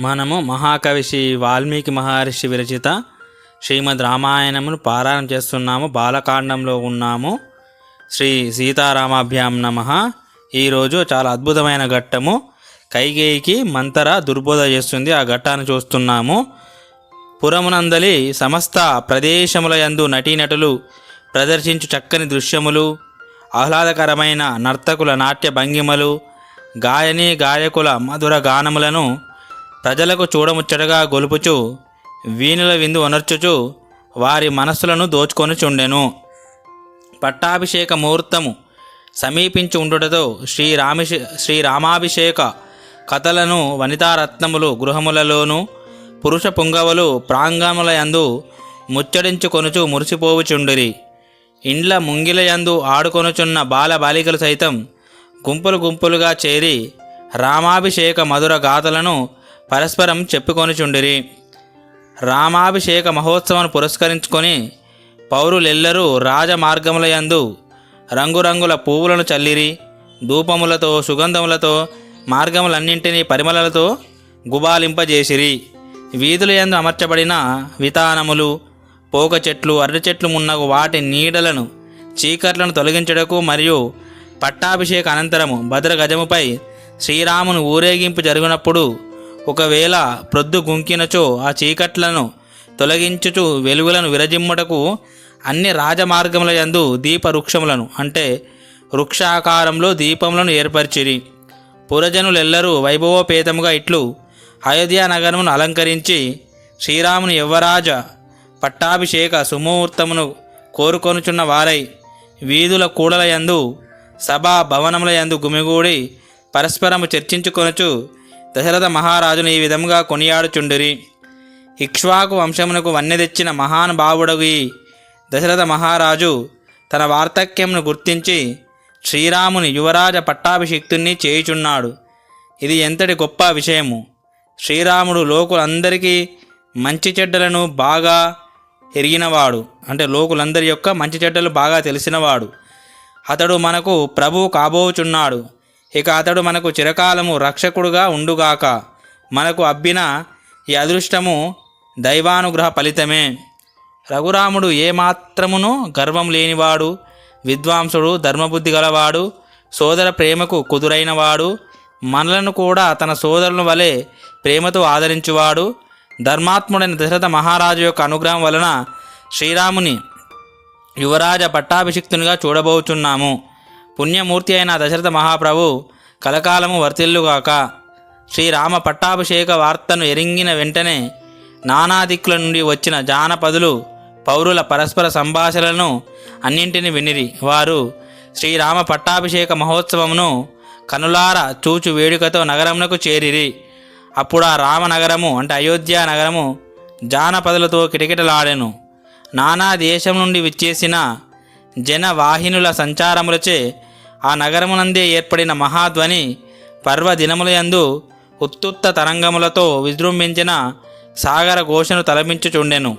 మనము మహాకవి శ్రీ వాల్మీకి మహర్షి విరచిత శ్రీమద్ రామాయణమును పారాయణం చేస్తున్నాము. బాలకాండంలో ఉన్నాము. శ్రీ సీతారామాభ్యాం నమ. ఈరోజు చాలా అద్భుతమైన ఘట్టము. కైకేయికి మంతర దుర్బోధ చేస్తుంది. ఆ ఘట్టాన్ని చూస్తున్నాము. పురమునందలి సమస్త ప్రదేశముల యందు నటీనటులు ప్రదర్శించు చక్కని దృశ్యములు ఆహ్లాదకరమైన నర్తకుల నాట్య భంగిమలు గాయని గాయకుల మధుర గానములను ప్రజలకు చూడముచ్చటగా గొలుపుచు వీణుల విందు అనర్చుచు వారి మనస్సులను దోచుకొనుచుండెను. పట్టాభిషేక ముహూర్తము సమీపించి ఉండుటతో శ్రీరామిష శ్రీరామాభిషేక కథలను వనితారత్నములు గృహములలోనూ పురుష పుంగవులు ప్రాంగముల యందు ముచ్చడించుకొనుచు మురిసిపోవుచుండిరి. ఇండ్ల ముంగిలయందు ఆడుకొనుచున్న బాల బాలికలు సైతం గుంపులు గుంపులుగా చేరి రామాభిషేక మధుర గాథలను పరస్పరం చెప్పుకొనిచుండిరి. రామాభిషేక మహోత్సవాన్ని పురస్కరించుకొని పౌరులెల్లరూ రాజమార్గములయందు రంగురంగుల పువ్వులను చల్లిరి. ధూపములతో సుగంధములతో మార్గములన్నింటినీ పరిమళలతో గుబాలింపజేసిరి. వీధుల యందు అమర్చబడిన వితానములు పోక చెట్లు అరటి చెట్లు మున్నగు వాటి నీడలను చీకట్లను తొలగించుటకు మరియు పట్టాభిషేక అనంతరము భద్ర గజముపై శ్రీరామును ఊరేగింపు జరిగినప్పుడు ఒకవేళ ప్రొద్దు గుంకినచో ఆ చీకట్లను తొలగించుచు వెలుగులను విరజిమ్ముటకు అన్ని రాజమార్గముల యందు దీపవృక్షములను అంటే వృక్షాకారంలో దీపములను ఏర్పరిచిరి. పురజనులెల్లరూ వైభవోపేతముగా ఇట్లు అయోధ్య నగరమును అలంకరించి శ్రీరాముని యవ్వరాజ పట్టాభిషేక సుముహూర్తమును కోరుకొనుచున్న వారై వీధుల కూడల యందు సభా భవనముల యందు గుమిగూడి పరస్పరము చర్చించుకొనుచు దశరథ మహారాజును ఈ విధముగా కొనియాడుచుండిరి. ఇక్ష్వాకు వంశమునకు వన్నె తెచ్చిన మహానుభావుడగు దశరథ మహారాజు తన వార్తక్యంను గుర్తించి శ్రీరాముని యువరాజ పట్టాభిషిక్తుణ్ణి చేయుచున్నాడు. ఇది ఎంతటి గొప్ప విషయము. శ్రీరాముడు లోకులందరికీ మంచి చెడ్డలను బాగా ఎరిగినవాడు. అంటే లోకులందరి యొక్క మంచి చెడ్డలు బాగా తెలిసినవాడు. అతడు మనకు ప్రభువు కాబోచున్నాడు. ఇక అతడు మనకు చిరకాలము రక్షకుడుగా ఉండుగాక మనకు అబ్బిన ఈ అదృష్టము దైవానుగ్రహ ఫలితమే. రఘురాముడు ఏమాత్రమును గర్వం లేనివాడు విద్వాంసుడు ధర్మబుద్ధి గలవాడు సోదర ప్రేమకు కుదురైనవాడు మనలను కూడా తన సోదరుల వలె ప్రేమతో ఆదరించువాడు ధర్మాత్ముడైన దశరథ మహారాజు యొక్క అనుగ్రహం వలన శ్రీరాముని యువరాజ పట్టాభిషిక్తునిగా చూడబోచున్నాము. పుణ్యమూర్తి అయిన దశరథ మహాప్రభు కలకాలము వర్తిల్లుగాక శ్రీరామ పట్టాభిషేక వార్తను ఎరింగిన వెంటనే నానా దిక్కుల నుండి వచ్చిన జానపదులు పౌరుల పరస్పర సంభాషణలను అన్నింటిని వినిరి. వారు శ్రీరామ పట్టాభిషేక మహోత్సవమును కనులార చూచు వేడుకతో నగరమునకు చేరిరి. అప్పుడు ఆ రామనగరము అంటే అయోధ్య నగరము జానపదులతో కిటకిటలాడెను. నానా దేశం నుండి విచ్చేసిన జనవాహినుల సంచారములచే ఆ నగరమునందే ఏర్పడిన మహాధ్వని పర్వదినములయందు ఉత్తుత్త తరంగములతో విజృంభించిన సాగర ఘోషను తలపించుచుండెను.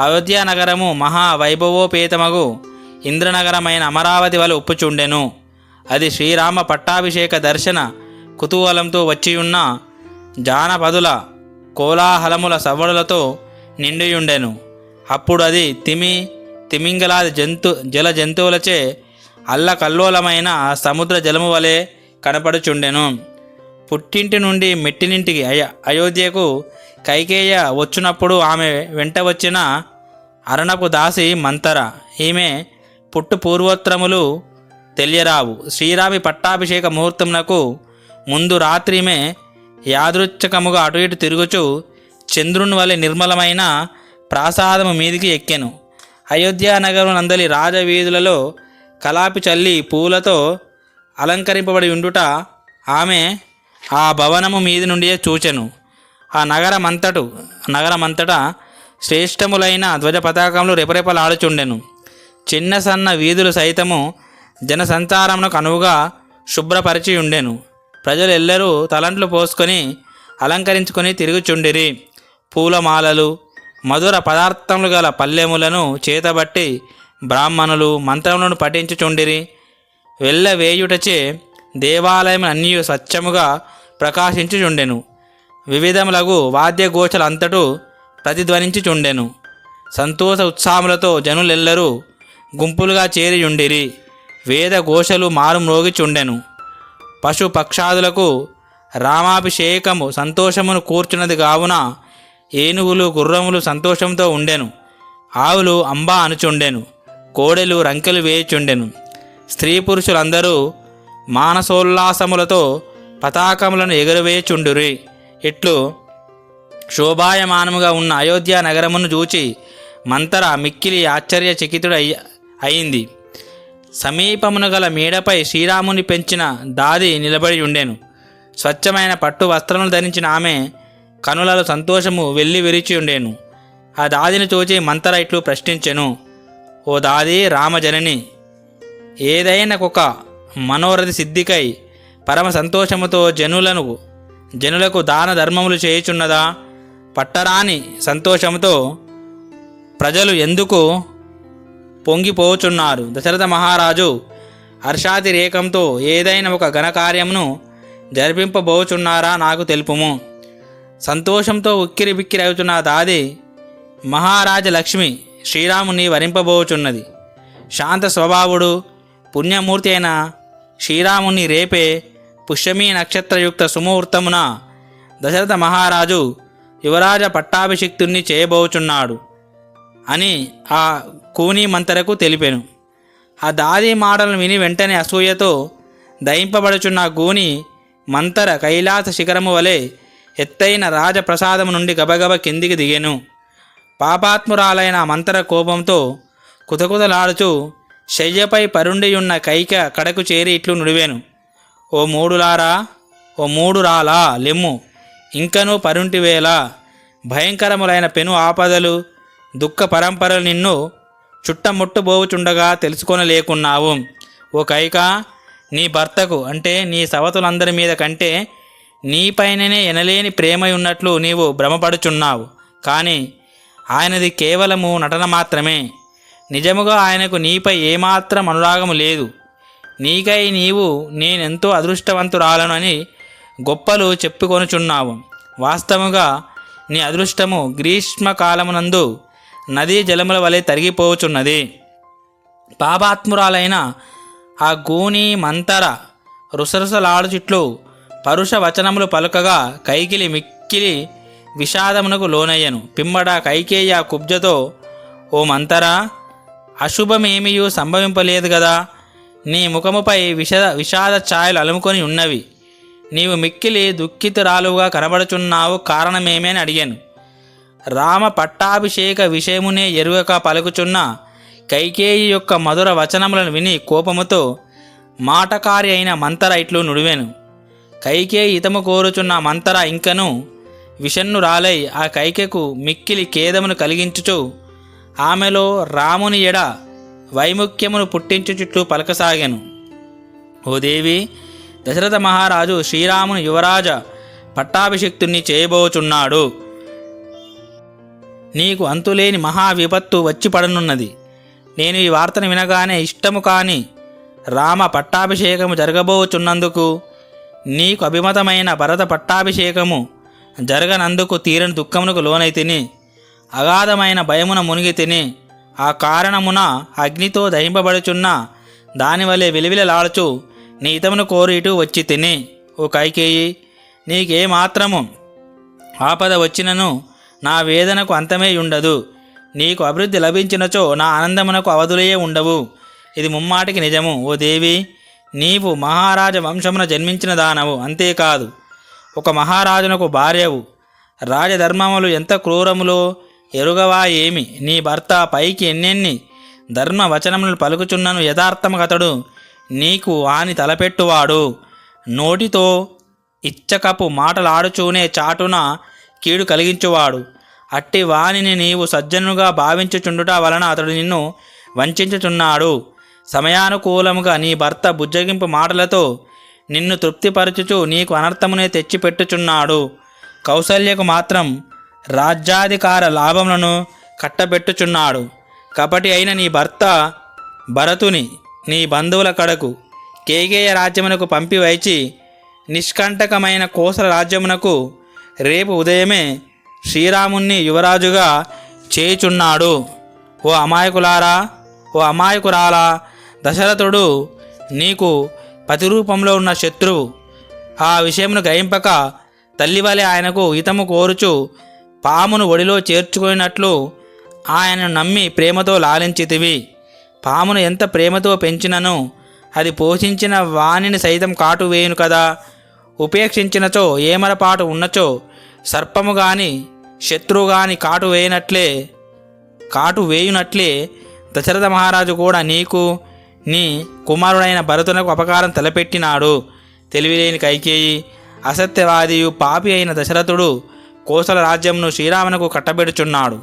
అయోధ్య నగరము మహా వైభవోపేతమగు ఇంద్రనగరమైన అమరావతి వలె ఉప్పుచుండెను అది శ్రీరామ పట్టాభిషేక దర్శన కుతూహలంతో వచ్చియున్న జానపదుల కోలాహలముల సవ్వడులతో నిండియుండెను. అప్పుడు అది తిమి తిమింగలాది జంతు జల జంతువులచే అల్లకల్లోలమైన సముద్ర జలము వలె కనపడుచుండెను. పుట్టింటి నుండి మెట్టినింటికి అయ అయోధ్యకు కైకేయ వచ్చినప్పుడు ఆమె వెంట వచ్చిన అరణపు దాసి మంతర. ఈమె పుట్టు పూర్వోత్తరములు తెలియరావు. శ్రీరామి పట్టాభిషేక ముహూర్తమునకు ముందు రాత్రిమే యాదృచ్ఛకముగా అటు ఇటు తిరుగుచు చంద్రుని వలె నిర్మలమైన ప్రాసాదము మీదికి ఎక్కెను. అయోధ్యానగరం నందలి రాజవీధులలో కలాపి చల్లి పూలతో అలంకరింపబడి ఉండుట ఆమె ఆ భవనము మీది నుండియే చూచెను. ఆ నగరమంతటు నగరమంతటా శ్రేష్టములైన ధ్వజ పతాకములు రెపరెపలాడుచుండెను. చిన్న సన్న వీధులు సైతము జనసంచారమునకు అనువుగా శుభ్రపరిచి ఉండెను ప్రజలు ఎల్లరూ తలంట్లు పోసుకొని అలంకరించుకొని తిరుగుచుండిరి. పూలమాలలు మధుర పదార్థములు గల పల్లెములను చేతబట్టి బ్రాహ్మణులు మంత్రములను పఠించుచుండిరి. వెళ్ళవేయుటచే దేవాలయం అన్నీ స్వచ్ఛముగా ప్రకాశించుచుండెను. వివిధములగు ప్రతిధ్వనించి ప్రతిధ్వనించుచుండెను. సంతోష ఉత్సాహములతో జనులెల్లరూ గుంపులుగా చేరియుండిరి. వేద ఘోషలు మారు మ్రోగిచుండెను. పశు పక్షాదులకు రామాభిషేకము సంతోషమును కూర్చున్నది కావున ఏనుగులు గుర్రములు సంతోషంతో ఉండెను. ఆవులు అంబా అనుచుండెను. కోడెలు రంకెలు వేయుచుండెను. స్త్రీ పురుషులందరూ మానసోల్లాసములతో పతాకములను ఎగురవేయుచుండురి ఇట్లు శోభాయమానముగా ఉన్న అయోధ్య నగరమును చూచి మంతర మిక్కిలి ఆశ్చర్యచకితుడు అయింది. సమీపమున గల మేడపై శ్రీరాముని పెంచిన దాది నిలబడి ఉండెను స్వచ్ఛమైన పట్టు వస్త్రములు ధరించిన ఆమె కనులలో సంతోషము వెళ్ళి విరిచి ఉండేను ఆ దాదిని చూచి మంతర ఇట్లు ప్రశ్నించెను. ఓ దాది రామజనని ఏదైనా ఒక మనోరథి సిద్ధికై పరమ సంతోషముతో జనులను జనులకు దాన ధర్మములు చేయుచున్నదా? పట్టరాని సంతోషముతో ప్రజలు ఎందుకు పొంగిపోచున్నారు? దశరథ మహారాజు హర్షాతిరేకంతో ఏదైనా ఒక ఘనకార్యమును జరిపింపబోచున్నారా నాకు తెలుపుము. సంతోషంతో ఉక్కిరి బిక్కిరి అవుతున్న దాది మహారాజ లక్ష్మి శ్రీరాముని వరింపబోచున్నది. శాంత స్వభావుడు పుణ్యమూర్తి అయిన శ్రీరాముని రేపే పుష్యమీ నక్షత్రయుక్త సుముహూర్తమున దశరథ మహారాజు యువరాజ పట్టాభిషిక్తుణ్ణి చేయబోచున్నాడు అని ఆ కూని మంతరకు తెలిపెను. ఆ దాది మాటలను విని వెంటనే అసూయతో దయింపబడుచున్న గూని మంతర కైలాస శిఖరము వలె ఎత్తైన రాజప్రసాదము నుండి గబగబ కిందికి దిగెను. పాపాత్మురాలైన మంతర కోపంతో కుతకుతలాడుచూ శయ్యపై పరుండియున్న కైక కడకు చేరి ఇట్లు నుడివేను. ఓ మూడులారా ఓ మూడు రాలా లెమ్ము. ఇంకనూ పరుంటివేళ భయంకరములైన పెను ఆపదలు దుఃఖ పరంపరలు నిన్ను చుట్టముట్టుబోవుచుండగా తెలుసుకొనలేకున్నావు ఓ కైక నీ భర్తకు అంటే నీ సవతులందరి మీద కంటే నీపైననే ఎనలేని ప్రేమ ఉన్నట్లు నీవు భ్రమపడుచున్నావు. కానీ ఆయనది కేవలము నటన మాత్రమే. నిజముగా ఆయనకు నీపై ఏమాత్రం అనురాగము లేదు. నీకై నీవు నేనెంతో అదృష్టవంతురాలను అని గొప్పలు చెప్పుకొనుచున్నావు. వాస్తవముగా నీ అదృష్టము గ్రీష్మకాలమునందు నదీ జలముల వలె తరిగిపోచున్నది. పాపాత్మురాలైన ఆ గూని మంతర రుసరుసలాడుచిట్లు పరుష వచనములు పలుకగా కైకిలి మిక్కిలి విషాదమునకు లోనయ్యను. పిమ్మడ కైకేయ కుబ్జతో ఓ మంతరా అశుభమేమియూ సంభవింపలేదు కదా నీ ముఖముపై విషద విషాద ఛాయలు అలుముకొని ఉన్నవి. నీవు మిక్కిలి దుఃఖితురాలుగా కనబడుచున్నావు కారణమేమని అని అడిగాను. రామ పట్టాభిషేక విషయమునే ఎరుగక పలుకుచున్న కైకేయి యొక్క మధుర వచనములను విని కోపముతో మాటకారి అయిన మంతర ఇట్లు నుడివాను. కైకేయి ఇతము కోరుచున్న మంతర ఇంకను విషన్నురాలై ఆ కైకెకు మిక్కిలి ఖేదమును కలిగించుచు ఆమెలో రాముని ఎడ వైముఖ్యమును పుట్టించుచుట్లు పలకసాగాను. ఓ దేవి దశరథ మహారాజు శ్రీరాముని యువరాజ పట్టాభిషిక్తుణ్ణి చేయబోచున్నాడు. నీకు అంతులేని మహా విపత్తు వచ్చి పడనున్నది. నేను ఈ వార్తను వినగానే ఇష్టము కాని రామ పట్టాభిషేకము జరగబోచున్నందుకు నీకు అభిమతమైన భరత పట్టాభిషేకము జరగనందుకు తీరని దుఃఖమునకు లోనై తిని అగాధమైన భయమున మునిగి తిని ఆ కారణమున అగ్నితో దహింపబడుచున్న దానివలె విలువిలలాడుచు నీ ఇతమును కోరి ఇటు వచ్చి తిని ఓ కైకేయి నీకేమాత్రము ఆపద వచ్చినను నా వేదనకు అంతమే ఉండదు. నీకు అభివృద్ధి లభించినచో నా ఆనందమునకు అవధులే ఉండవు. ఇది ముమ్మాటికి నిజము. ఓ దేవి నీవు మహారాజ వంశమున జన్మించిన దానవు. అంతేకాదు. ఒక మహారాజునకు భార్యవు. రాజధర్మములు ఎంత క్రూరములో ఎరుగవా ఏమి? నీ భర్త పైకి ఎన్నెన్ని ధర్మ వచనములను పలుకుచున్నను యథార్థమగతడు నీకు ఆని తలపెట్టువాడు. నోటితో ఇచ్చకపు మాటలాడుచూనే చాటున కీడు కలిగించువాడు. అట్టి వానిని నీవు సజ్జనుగా భావించుచుండుట వలన అతడు నిన్ను వంచుచున్నాడు సమయానుకూలముగా నీ భర్త బుజ్జగింపు మాటలతో నిన్ను తృప్తిపరచుచు నీకు అనర్థమునే తెచ్చిపెట్టుచున్నాడు. కౌసల్యకు మాత్రం రాజ్యాధికార లాభములను కట్టబెట్టుచున్నాడు. కపటి అయిన నీ భర్త భరతుని నీ బంధువుల కడకు కేకేయ రాజ్యమునకు పంపివైచి నిష్కంటకమైన కోసల రాజ్యమునకు రేపు ఉదయమే శ్రీరాముణ్ణి యువరాజుగా చేయుచున్నాడు. ఓ అమాయకులారా ఓ అమాయకురాలా దశరథుడు నీకు పతిరూపంలో ఉన్న శత్రువు. ఆ విషయమును గ్రహింపక తల్లివలె ఆయనకు హితము కోరుచు పామును ఒడిలో చేర్చుకున్నట్లు ఆయనను నమ్మి ప్రేమతో లాలించితివి. పామును ఎంత ప్రేమతో పెంచినను అది పోషించిన వాణిని సైతం కాటు వేయును కదా. ఉపేక్షించినచో ఏమరపాటు ఉన్నచో సర్పము గాని శత్రువు గాని కాటు వేయనట్లే కాటు వేయునట్లే దశరథ మహారాజు కూడా నీకు నీ కుమారుడైన భరతునకు అపకారం తలపెట్టినాడు. తెలివిలేని కైకేయి అసత్యవాదియు పాపి అయిన దశరథుడు కోసల రాజ్యంను శ్రీరామునకు కట్టబెడుచున్నాడు.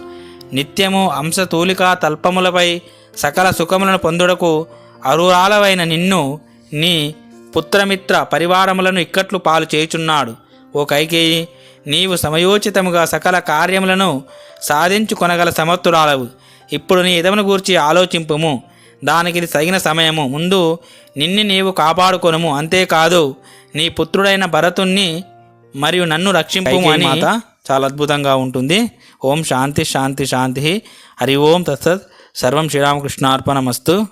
నిత్యము అంశతూలిక తల్పములపై సకల సుఖములను పొందుటకు అరురాలవైన నిన్ను నీ పుత్రమిత్ర పరివారములను ఇక్కట్లు పాలు చేయుచున్నాడు. ఓ కైకేయి నీవు సమయోచితముగా సకల కార్యములను సాధించుకొనగల సమర్థురాలవు. ఇప్పుడు నీ ఇదమును గూర్చి ఆలోచింపుము. దానికి ఇది తగిన సమయము. ముందు నిన్ను నీవు కాపాడుకొనుము. అంతేకాదు నీ పుత్రుడైన భరతుణ్ణి మరియు నన్ను రక్షింపు అని మాత చాలా అద్భుతంగా ఉంటుంది. ఓం శాంతి శాంతి శాంతి. హరి ఓం తత్సత్. సర్వం శ్రీరామకృష్ణార్పణమస్తు.